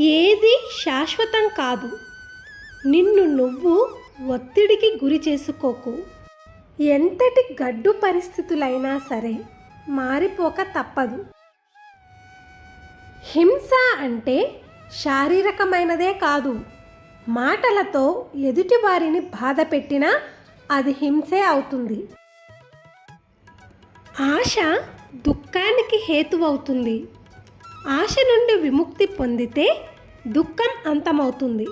ఏది శాశ్వతం కాదు. నిన్ను నువ్వు ఒత్తిడికి గురి చేసుకోకు. ఎంతటి గడ్డు పరిస్థితులైనా సరే మారిపోక తప్పదు. హింస అంటే శారీరకమైనదే కాదు. మాటలతో ఎదుటి వారిని బాధ పెట్టినా అది హింసే అవుతుంది. ఆశ దుఃఖానికి హేతువవుతుంది. ఆశ నుండి విముక్తి పొందితే దుఃఖం అంతమవుతుంది.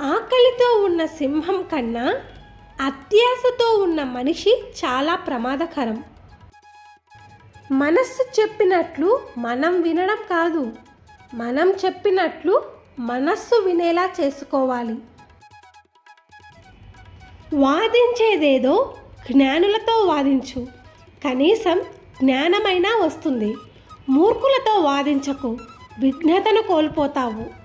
ఆకలితో ఉన్న సింహం కన్నా అత్యాశతో ఉన్న మనిషి చాలా ప్రమాదకరం. మనస్సు చెప్పినట్లు మనం వినడం కాదు. మనం చెప్పినట్లు మనస్సు వినేలా చేసుకోవాలి. వాదించేదేదో జ్ఞానులతో వాదించు. కనీసం జ్ఞానమైనా వస్తుంది. మూర్ఖులతో వాదించకు విఘ్నతను కోల్పోతావు.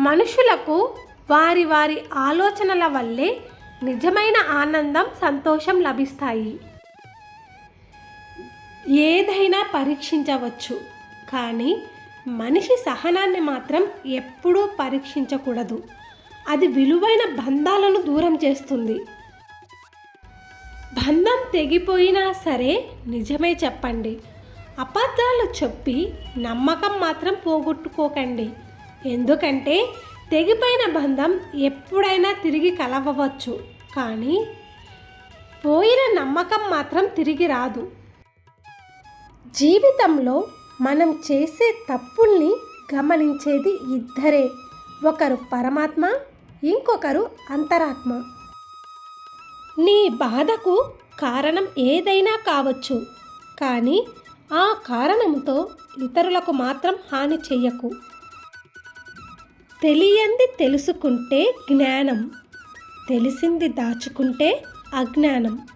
మనుషులకు వారి వారి ఆలోచనల వల్లే నిజమైన ఆనందం సంతోషం లభిస్తాయి. ఏదైనా పరీక్షించవచ్చు కానీ మనిషి సహనాన్ని మాత్రం ఎప్పుడూ పరీక్షించకూడదు. అది విలువైన బంధాలను దూరం చేస్తుంది. తెగిపోయినా సరే నిజమే చెప్పండి. అబద్ధాలు చెప్పి నమ్మకం మాత్రం పోగొట్టుకోకండి. ఎందుకంటే తెగిపోయిన బంధం ఎప్పుడైనా తిరిగి కలవవచ్చు. కానీ పోయిన నమ్మకం మాత్రం తిరిగి రాదు. జీవితంలో మనం చేసే తప్పుల్ని గమనించేది ఇద్దరే. ఒకరు పరమాత్మ ఇంకొకరు అంతరాత్మ. నీ బాధకు కారణం ఏదైనా కావచ్చు. కానీ ఆ కారణంతో ఇతరులకు మాత్రం హాని చెయ్యకు. తెలియంది తెలుసుకుంటే జ్ఞానం తెలిసింది దాచుకుంటే అజ్ఞానం.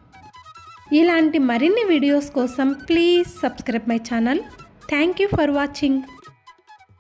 ఇలాంటి మరిన్ని వీడియోస్ కోసం please subscribe my channel. Thank you for watching.